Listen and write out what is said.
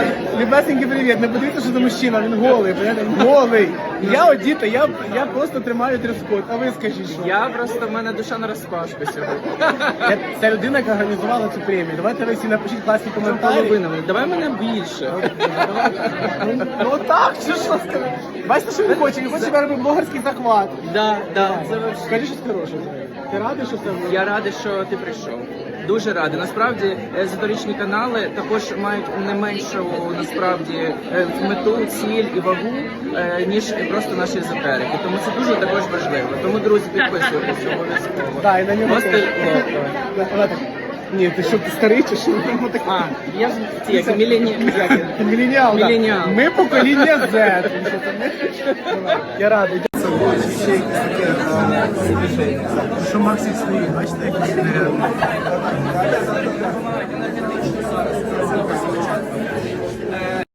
Thank you. Любесенький привіт, не подивіться, що за мужчина, він голий, понятно? Він голий. Я одіта, я, я просто тримаю дрес-код, а ви скажіть, що? Я просто в мене душа на розпашку сьогодні. Я, ця людина, яка організувала цю премію. Давайте ви всі напишіть класні коментарі. Половина. Давай мене більше. Ну, Ну так, чи що сказати? Бачите, що він хоче? Він хоче щоб я робив блогерський захват. Да, да, це вообще. Скажи щось хороше. Ти радий, що це? Я радий, що ти прийшов. Дуже радий. Насправді е, заторічні канали також мають не меншу насправді е, мету, ціль і вагу, е, ніж просто наші езотерики. Тому це дуже також важливо. Тому друзі, підписуйтесь обов'язково. Да, і на так, Ні, ти що, ти старий чи що? Ну, так, А, я ж ці, як мілені... Міленіал, да. Міленіал. Ми покоління Z. Я радий. Ще якісь таке, що Максик стоїть, бачите, як він нарядний.